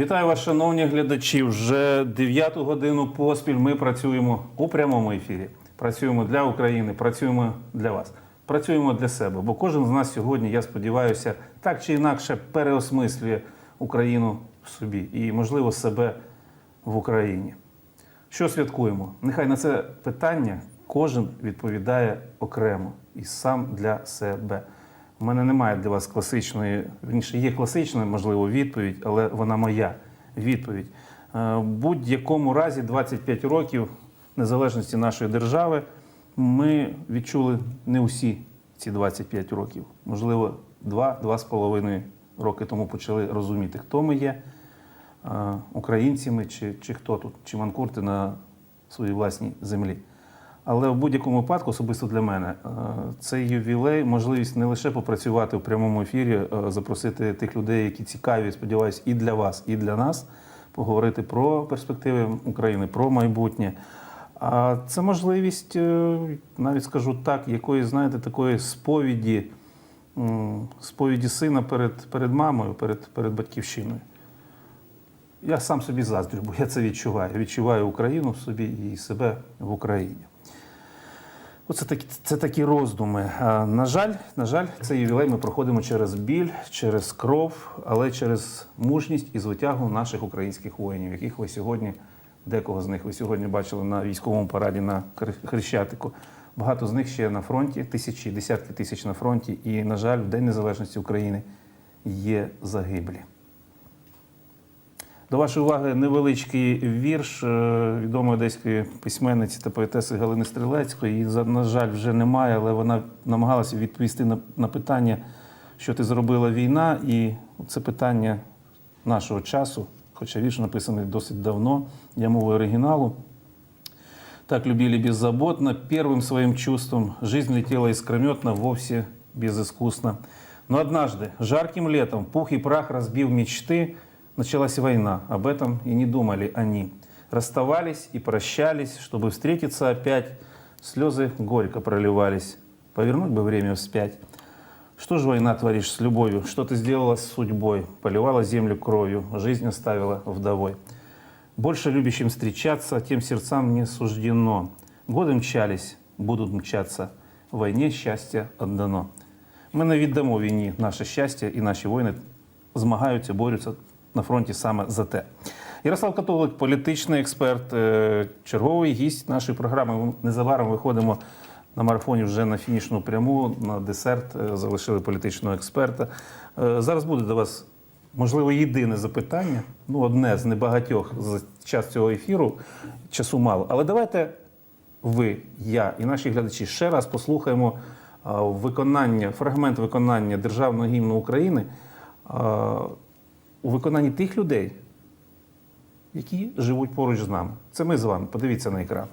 Вітаю вас, шановні глядачі. Вже дев'яту годину поспіль ми працюємо у прямому ефірі. Працюємо для України, працюємо для вас, працюємо для себе. Бо кожен з нас сьогодні, я сподіваюся, так чи інакше переосмислює Україну в собі і, можливо, себе в Україні. Що святкуємо? Нехай на це питання кожен відповідає окремо і сам для себе. У мене немає для вас класичної, вірніше, є класична, можливо, відповідь, але вона моя відповідь. Е, будь-якому разі 25 років незалежності нашої держави ми відчули не усі ці 25 років. Можливо, 2-2,5 роки тому почали розуміти, хто ми є е, українцями чи, чи хто тут, чи манкурти на своїй власній землі. Але в будь-якому випадку, особисто для мене, е, цей ювілей можливість не лише попрацювати в прямому ефірі, е, запросити тих людей, які цікаві, сподіваюся, і для вас, і для нас, поговорити про перспективи України, про майбутнє. А це можливість, е, навіть скажу так, якоїсь, знаєте, такої сповіді, сповіді сина перед, перед мамою, перед, перед батьківщиною. Я сам собі заздрю, бо я це відчуваю. Відчуваю Україну в собі і себе в Україні. Оце такі, це такі роздуми. На жаль, на жаль, цей ювілей ми проходимо через біль, через кров, але через мужність і звитягу наших українських воїнів, яких ви сьогодні, декого з них ви сьогодні бачили на військовому параді на Хрещатику. Багато з них ще на фронті, тисячі, десятки тисяч на фронті. І, на жаль, в День Незалежності України є загиблі. До вашої уваги невеличкий вірш е, відомої одеської письменниці та поетеси Галини Стрілецької. Її, за- на жаль, вже немає, але вона намагалася відповісти на, на питання, що ти зробила війна, і це питання нашого часу, хоча вірш написаний досить давно, я мовою оригіналу. Так любили беззаботно, первым своим чувством. Жизнь летела искрометно, вовсе безыскусно. Но однажды, жарким летом, пух и прах разбил мечты, началась война. Об этом и не думали они. Расставались и прощались, чтобы встретиться опять. Слезы горько проливались. Повернуть бы время вспять. Что же война творишь с любовью? Что ты сделала с судьбой? Поливала землю кровью, жизнь оставила вдовой. Больше любящим встречаться, тем сердцам не суждено. Годы мчались, будут мчаться. Войне счастье отдано. Ми не віддамо війні наше щастя, і наші воїни змагаються, борються на фронті саме за те. Ярослав Католик, політичний експерт, е, черговий гість нашої програми. Ми Незабаром виходимо на марафоні вже на фінішну пряму, на десерт е, залишили політичного експерта. Е, Зараз буде до вас Можливо, єдине запитання, ну одне з небагатьох за час цього ефіру, часу мало. Але давайте ви, я і наші глядачі ще раз послухаємо виконання, фрагмент виконання державного гімну України у виконанні тих людей, які живуть поруч з нами. Це ми з вами. Подивіться на екран.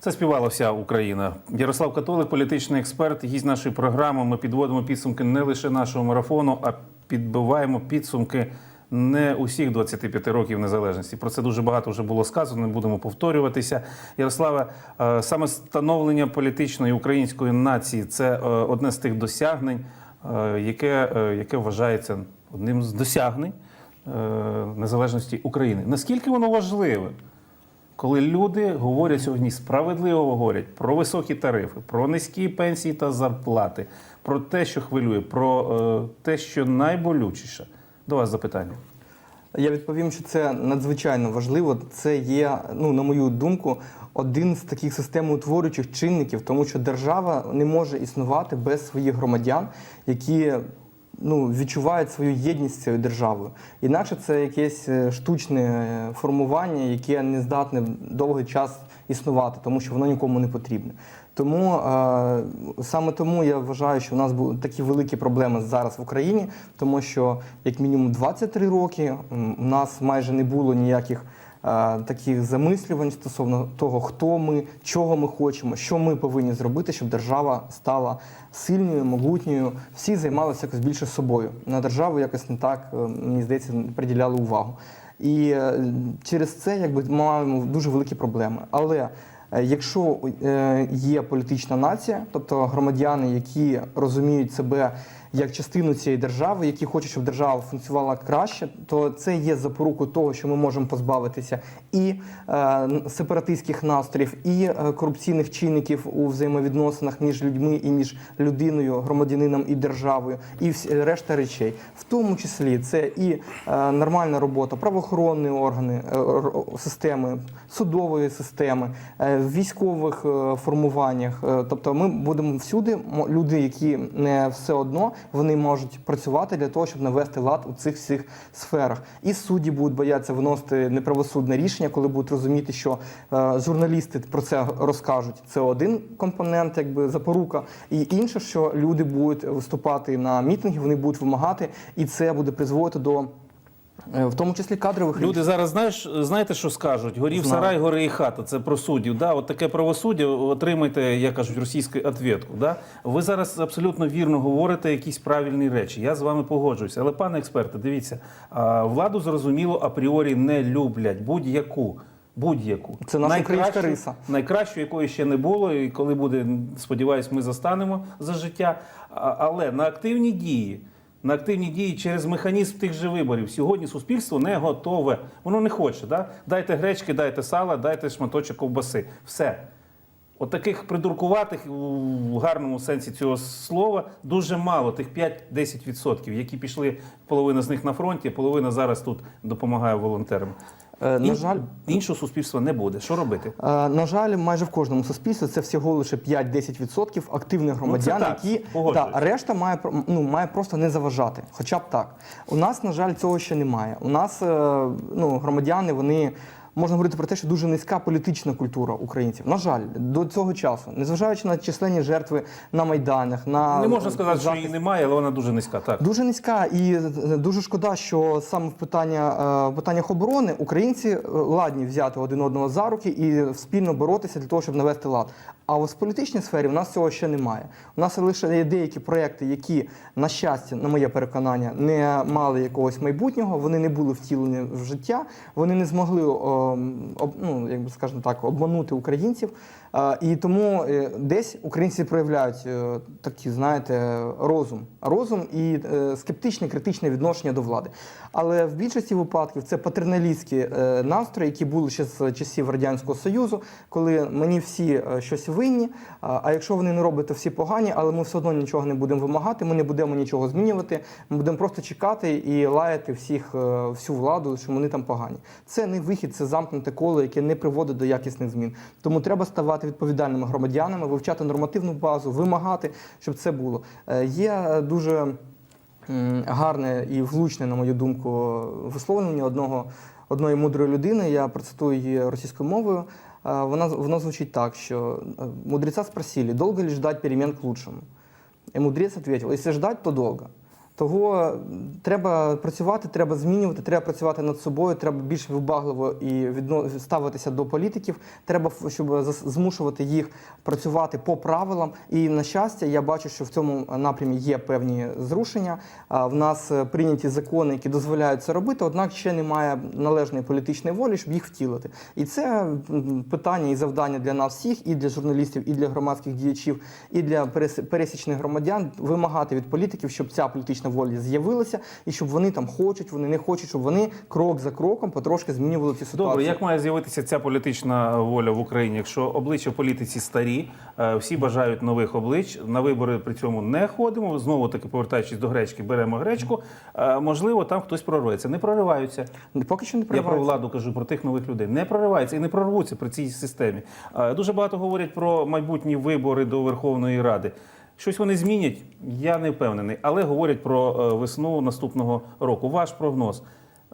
Це співала вся Україна. Ярослав Католик, політичний експерт, гість нашої програми. Ми підводимо підсумки не лише нашого марафону, а підбиваємо підсумки не усіх 25 років незалежності. Про це дуже багато вже було сказано. Не будемо повторюватися. Ярославе, е, саме становлення політичної української нації це е, одне з тих досягнень, е, яке, яке вважається одним з досягнень незалежності України. Наскільки воно важливе? Коли люди говорять сьогодні справедливо говорять про високі тарифи, про низькі пенсії та зарплати, про те, що хвилює, про е, те, що найболючіше. До вас запитання. Я відповім, що це надзвичайно важливо. Це є, ну на мою думку, один з таких системоутворюючих чинників, тому що держава не може існувати без своїх громадян, які ну, відчувають свою єдність з цією державою. Інакше це якесь е, штучне е, формування, яке не здатне довгий час існувати, тому що воно нікому не потрібне. Тому е, саме тому я вважаю, що в нас будуть такі великі проблеми зараз в Україні, тому що як мінімум 23 роки у нас майже не було ніяких таких замислювань стосовно того, хто ми, чого ми хочемо, що ми повинні зробити, щоб держава стала сильною, могутньою. Всі займалися якось більше собою. На державу якось не так, е, мені здається, не приділяли увагу. І е, через це якби маємо дуже великі проблеми. Але Е, Якщо е, є політична нація, тобто громадяни, які розуміють себе як частину цієї держави, які хочуть, щоб держава функціонувала краще, то це є запорукою того, що ми можемо позбавитися і е, сепаратистських настроїв, і е, корупційних чинників у взаємовідносинах між людьми і між людиною, громадянином і державою, і всі решта речей, в тому числі це і е, нормальна робота правоохоронної органи, е, системи, судової системи, е, військових е, формуваннях. Е, Тобто, ми будемо всюди, люди, які не все одно, вони можуть працювати для того, щоб навести лад у цих всіх сферах. І судді будуть боятися виносити неправосудне рішення, коли будуть розуміти, що е, журналісти про це розкажуть. Це один компонент, якби запорука. І інше, що люди будуть виступати на мітинги, вони будуть вимагати, і це буде призводити до. Е, В тому числі кадрових Люди зараз знаєш, знаєте, що скажуть? Горів Знаю. сарай, гори і хата. Це про суддів. Да? От таке правосуддя отримайте, як кажуть, російську відповідку. Да? Ви зараз абсолютно вірно говорите якісь правильні речі. Я з вами погоджуюся. Але, пане експерте, дивіться, владу зрозуміло апріорі не люблять будь-яку. Будь-яку Це наша українська риса. найкращу, якої ще не було, і коли буде, сподіваюсь, ми застанемо за життя. Але на активні дії, на активні дії через механізм тих же виборів сьогодні суспільство не готове. Воно не хоче. Да? Дайте гречки, дайте сала, дайте шматочок ковбаси. Все. От таких придуркуватих в гарному сенсі цього слова дуже мало, тих 5-10%, які пішли, половина з них на фронті, половина зараз тут допомагає волонтерам. Е, на жаль, іншого суспільства не буде. Що робити? Е, На жаль, майже в кожному суспільстві це всього лише 5-10% активних громадян, Ну, які та решта має ну, має просто не заважати. Хоча б так. У нас, на жаль, цього ще немає. У нас е, ну, громадяни, вони. Можна говорити про те, що дуже низька політична культура українців. На жаль, до цього часу, незважаючи на численні жертви на майданах, на Не можна сказати, що її немає, але вона дуже низька. Так. Дуже низька і е, дуже шкода, що саме в питання, е, в питаннях оборони українці е, ладні взяти один одного за руки і спільно боротися для того, щоб навести лад. А ось в політичній сфері у нас цього ще немає. У нас лише є деякі проекти, які, на щастя, на моє переконання, не мали якогось майбутнього, вони не були втілені в життя, вони не змогли ну, як би скажемо так, обманути українців. Е, І тому е, десь українці проявляють е, такі, знаєте, розум, розум і скептичне, критичне відношення до влади. Але в більшості випадків це патерналістські настрої, які були ще з часів радянського союзу, коли мені всі щось винні. А якщо вони не роблять, то всі погані, але ми все одно нічого не будемо вимагати, ми не будемо нічого змінювати. Ми будемо просто чекати і лаяти всіх, всю владу, що вони там погані. Це не вихід, це замкнуте коло, яке не приводить до якісних змін. Тому треба ставати відповідальними громадянами, вивчати нормативну базу, вимагати, щоб це було. Е, Є дуже гарне і влучне, на мою думку, висловлення одного, одної мудрої людини. Я процитую її російською мовою. Е, Вона, воно звучить так, що е, мудреца спросили, долго ли ждать перемен к лучшему? І мудрець відповів, якщо ждать, то довго. Того треба працювати, треба змінювати, треба працювати над собою, треба більш вибагливо і відно... ставитися до політиків. Треба, щоб змушувати їх працювати по правилам. І на щастя, я бачу, що в цьому напрямі є певні зрушення. В нас е, прийняті закони, які дозволяють це робити, однак ще немає належної політичної волі, щоб їх втілити. І це питання і завдання для нас всіх, і для журналістів, і для громадських діячів, і для перес- пересічних громадян вимагати від політиків, щоб ця політична політична воля з'явилася, і щоб вони там хочуть, вони не хочуть, щоб вони крок за кроком потрошки змінювали цю ситуацію. Добре, як має з'явитися ця політична воля в Україні, якщо обличчя в політиці старі, е, всі бажають нових облич, на вибори при цьому не ходимо. Знову таки повертаючись до гречки, беремо гречку. Е, Можливо, там хтось проривається. Не прориваються. Поки що не Я про владу кажу про тих нових людей. Не прориваються і не прорвуться при цій системі. Е, Дуже багато говорять про майбутні вибори до Верховної Ради. Щось вони змінять, я не впевнений, але говорять про е, весну наступного року. Ваш прогноз.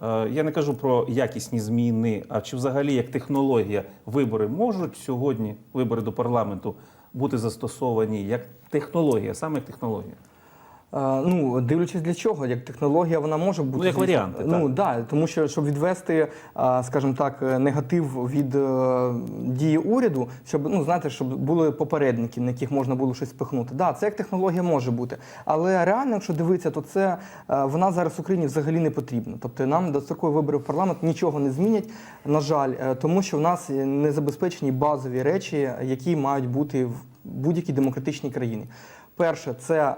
Е, Я не кажу про якісні зміни, а чи взагалі як технологія вибори можуть сьогодні, вибори до парламенту, бути застосовані як технологія, саме як технологія. Ну, дивлячись для чого, як технологія вона може бути. Ну, як варіанти, Ну, да, тому що щоб відвести, скажімо так, негатив від е, дії уряду, щоб ну знаєте, щоб були попередники, на яких можна було щось спихнути. Да, це як технологія може бути. Але реально, якщо дивитися, то це е, вона зараз Україні взагалі не потрібна. Тобто нам дострокові вибори в парламент нічого не змінять, на жаль, е, тому що в нас не забезпечені базові речі, які мають бути в будь-якій демократичній країні. Перше, це е,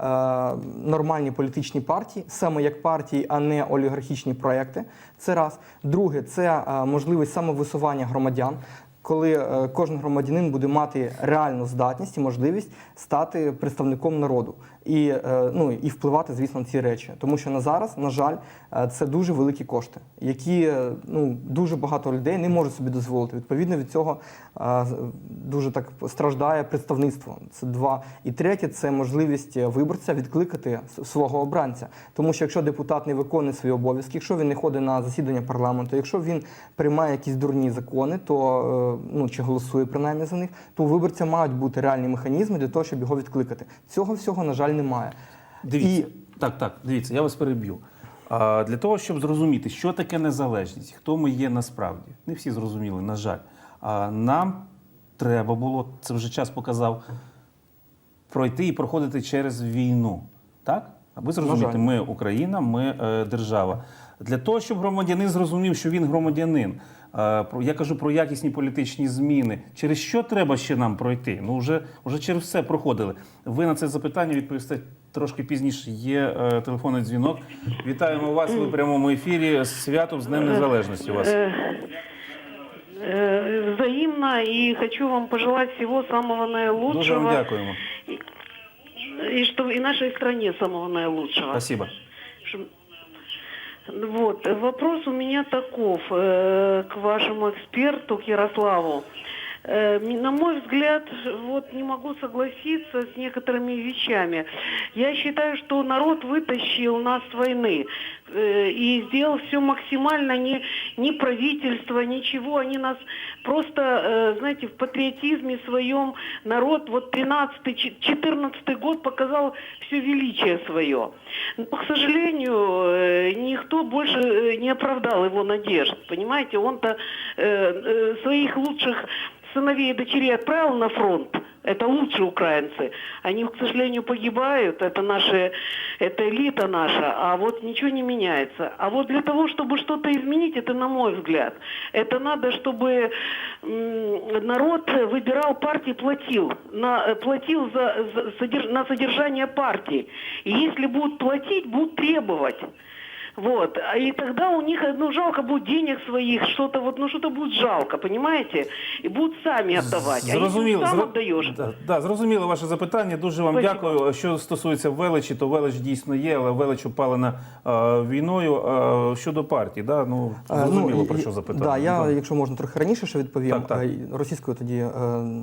нормальні політичні партії, саме як партії, а не олігархічні проекти. Це раз. Друге, це е, можливість самовисування громадян. Коли е, кожен громадянин буде мати реальну здатність і можливість стати представником народу і, е, ну, і впливати, звісно, на ці речі. Тому що на зараз, на жаль, е, це дуже великі кошти, які ну, дуже багато людей не можуть собі дозволити. Відповідно від цього дуже так страждає представництво. Це два. І третє це можливість виборця відкликати свого обранця. Тому що якщо депутат не виконує свої обов'язки, якщо він не ходить на засідання парламенту, якщо він приймає якісь дурні закони, то ну чи голосує принаймні за них, то у виборця мають бути реальні механізми для того, щоб його відкликати. Цього всього, на жаль, немає. Дивіться, І так, так, дивіться, я вас переб'ю. А, для того, щоб зрозуміти, що таке незалежність, хто ми є насправді, не всі зрозуміли, на жаль. А, нам треба було, це вже час показав, пройти і проходити через війну. Так? Аби зрозуміти, ми Україна, ми е, держава. Для того, щоб громадянин зрозумів, що він громадянин. Е, про- Я кажу про якісні політичні зміни. Через що треба ще нам пройти? Ну, вже, вже через все проходили. Ви на це запитання відповісте трошки пізніше. Є е, телефонний дзвінок. Вітаємо вас. Ви в прямому ефірі. З святом з Днем Незалежності вас. Э, э, Взаимно и хочу вам пожелать всего самого Дуже вам дякуємо. И что и нашей стране самого наилучшего. Спасибо. Вот, вопрос у меня таков э, к вашему эксперту, к Ярославу. Э, м- на мой взгляд, вот не могу согласиться с некоторыми вещами. Я считаю, что народ вытащил нас с войны э, и сделал все максимально, ни, ни правительство, ничего, они нас просто, э, знаете, в патриотизме своем народ, вот 13-14 год показал все величие свое. Но, к сожалению, э, никто больше э, не оправдал его надежд, понимаете, он-то э, э, своих лучших сыновей и дочерей отправил на фронт, это лучшие украинцы. Они, к сожалению, погибают, это наши, это элита наша, а вот ничего не меняется. А вот для того, чтобы что-то изменить, это на мой взгляд, это надо, чтобы народ выбирал партии, платил, на, платил за, за содерж- на содержание партии. И если будут платить, будут требовать. Вот. А И тогда у них, ну, жалко будет денег своих, что-то вот, ну, что-то будет жалко, понимаете? И будут сами отдавать. А Зрозуміло, если сам зро- отдаешь, Да, да, зрозуміло ваше запитання. Дуже вам Спасибо. дякую. Що стосується величі, то велич дійсно є, але велич опалена е, війною. Е, щодо партії, да? ну, Е, зрозуміло, і- про що і- запитання. Да, я, Да. якщо можна, трохи раніше ще відповім. Так, так. Е, Російською тоді е,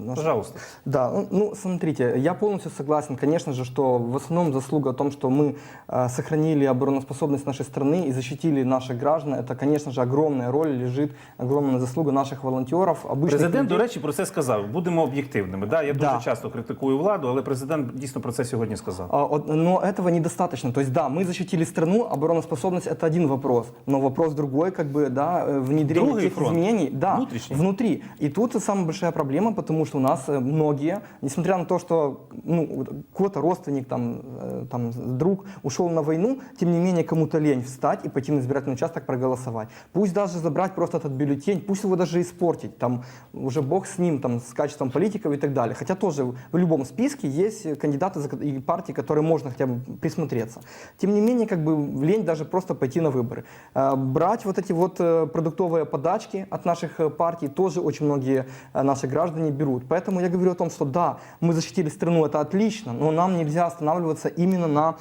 нашу- Пожалуйста. Да, ну, ну, смотрите, я полностью согласен, конечно же, что в основном заслуга в том, что мы э, сохранили обороноспособность нашей страны и защитили наших граждан. Это, конечно же, огромная роль лежит, огромная заслуга наших волонтеров, обычных Президент, до людей. речі, про це сказав. Будемо об'єктивними. Да, я дуже Да. часто критикую владу, але президент дійсно про це сьогодні сказав. А, от- Но этого недостаточно. То есть, да, мы защитили страну, обороноспособность это один вопрос, но вопрос другой, как бы, да, э, внедрение Другой тех фронт. изменений, да, Внутренний. внутри. И тут самая большая проблема, потому что у нас э, многие, несмотря на то, что ну, вот кто-то родственник, там, э, там, друг ушел на войну, тем не менее кому-то лень встать и пойти на избирательный участок проголосовать. Пусть даже забрать просто этот бюллетень, пусть его даже испортить, там уже бог с ним, там, с качеством политиков и так далее. Хотя тоже в любом списке есть кандидаты и партии, которые можно хотя бы присмотреться. Тем не менее, как бы лень даже просто пойти на выборы. Э, Брать вот эти вот э, продуктовые подачки от наших э, партий тоже очень многие э, наши граждане берут. Поэтому я говорю о том, что да, мы защитили страну, это отлично, но нам нельзя останавливаться именно на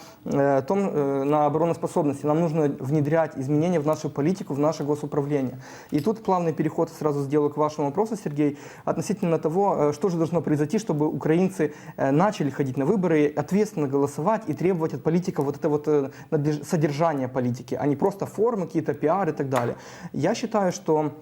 том, на обороноспособности. Нам нужно внедрять изменения в нашу политику, в наше госуправление. И тут плавный переход сразу сделаю к вашему вопросу, Сергей, относительно того, э, что же должно произойти, чтобы украинцы э, начали ходить на выборы, ответственно голосовать и требовать от политиков вот это вот э, надлеж- содержание политики, а не просто формы, какие-то пиар и так далее. Я считаю, что М,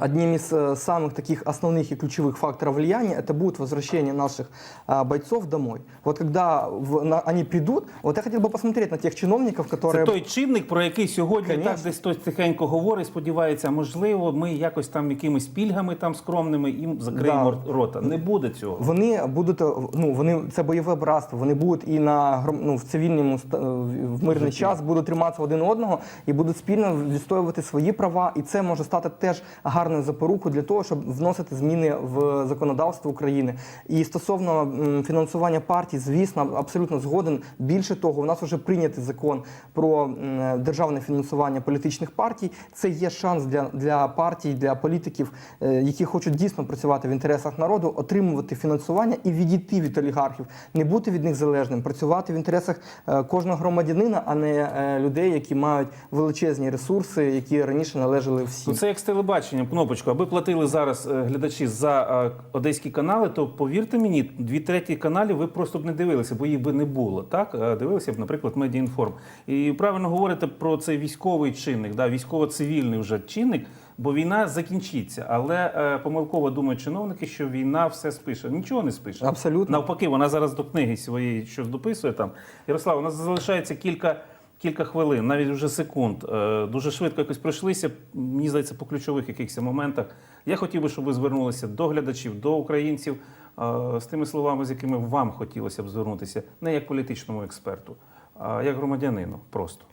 Одним из э, самых таких основных и ключевых факторов влияния это будет возвращение наших а, бойцов домой. Вот когда в- на- они придут, вот я хотел бы посмотреть на тех чиновников, Це которые... той чинник, про який сьогодні Конечно. так десь хтось тихенько говорить, сподівається, можливо, ми якось там якимись пільгами там скромними їм закриємо Да. рота. Не буде цього. Вони будуть, е, ну вони це бойове братство. Вони будуть і на гром- ну, в цивільному ста- в мирний час будуть триматися один одного і будуть спільно відстоювати свої права. І це може стати теж гарною запорукою для того, щоб вносити зміни в законодавство України. І стосовно фінансування партій, звісно, абсолютно згоден. Більше того, у нас вже прийнятий закон про державне фінансування політичних партій. Це є шанс для, для партій, для політиків, е, які хочуть дійсно працювати в інтересах народу, отримувати фінансування і відійти від олігархів, не бути від них залежним, працювати в інтересах е, кожного громадянина, а не е, людей, які мають величезні ресурси, які раніше належали всім. Ну, це як з телебаченням, кнопочку. Аби платили зараз е, глядачі за е, одеські канали, то повірте мені, дві треті каналів ви просто б не дивилися, бо їх би не було. Так Е, дивилися б, наприклад, медіаінформ. І правильно говорите про цей військовий чинник, да, військово-цивільний вже чинник. Бо війна закінчиться, але е, помилково думають чиновники, що війна все спише. Нічого не спише. Абсолютно. Навпаки, вона зараз до книги своєї щось дописує там. Ярослав, у нас залишається кілька, кілька хвилин, навіть вже секунд. Е, Дуже швидко якось пройшлися, мені здається, по ключових якихось моментах. Я хотів би, щоб ви звернулися до глядачів, до українців е, з тими словами, з якими вам хотілося б звернутися, не як політичному експерту, а як громадянину просто.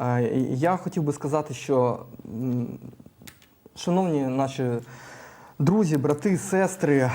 Е, Я хотів би сказати, що шановні наші друзі, брати, сестри, е,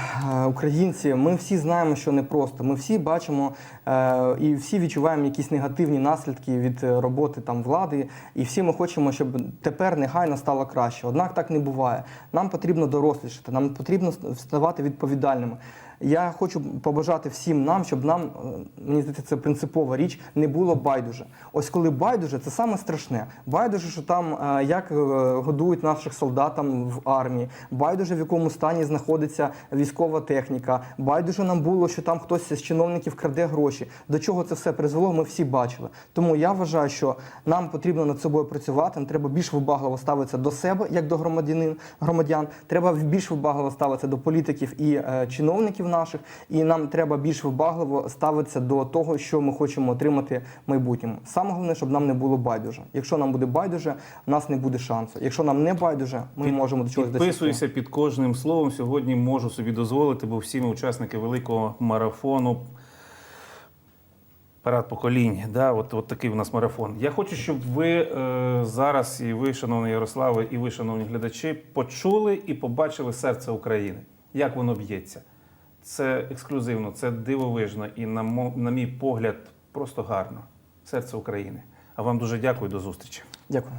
українці, ми всі знаємо, що непросто. Ми всі бачимо е, і всі відчуваємо якісь негативні наслідки від е, роботи там влади, і всі ми хочемо, щоб тепер негайно стало краще. Однак так не буває. Нам потрібно дорослішати, нам потрібно ставати відповідальними. Я хочу побажати всім нам, щоб нам, е, мені здається, це принципова річ, не було байдуже. Ось коли байдуже, це саме страшне. Байдуже, що там е, як е, годують наших солдат там в армії, байдуже в якому стані знаходиться військова техніка. Байдуже нам було, що там хтось з чиновників краде гроші. До чого це все призвело, ми всі бачили. Тому я вважаю, що нам потрібно над собою працювати. Нам треба більш вибагливо ставитися до себе, як до громадянин громадян. Треба більш вибагливо ставитися до політиків і чиновників наших, і нам треба більш вибагливо ставитися до того, що ми хочемо отримати в майбутньому. Саме головне, щоб нам не було байдуже. Якщо нам буде байдуже, у нас не буде шансу. Якщо нам не байдуже, ми Під- можемо до чогось досягти. Підписуюся під кожним словом. Сьогодні можу собі дозволити, бо всі ми учасники великого марафону. Парад поколінь, да, от, от такий у нас марафон. Я хочу, щоб ви е, зараз, і ви, шановний Ярославе, і ви, шановні глядачі, почули і побачили серце України, як воно б'ється. Це ексклюзивно, це дивовижно і, на, на мій погляд, просто гарно. Серце України. А вам дуже дякую, до зустрічі. Дякую.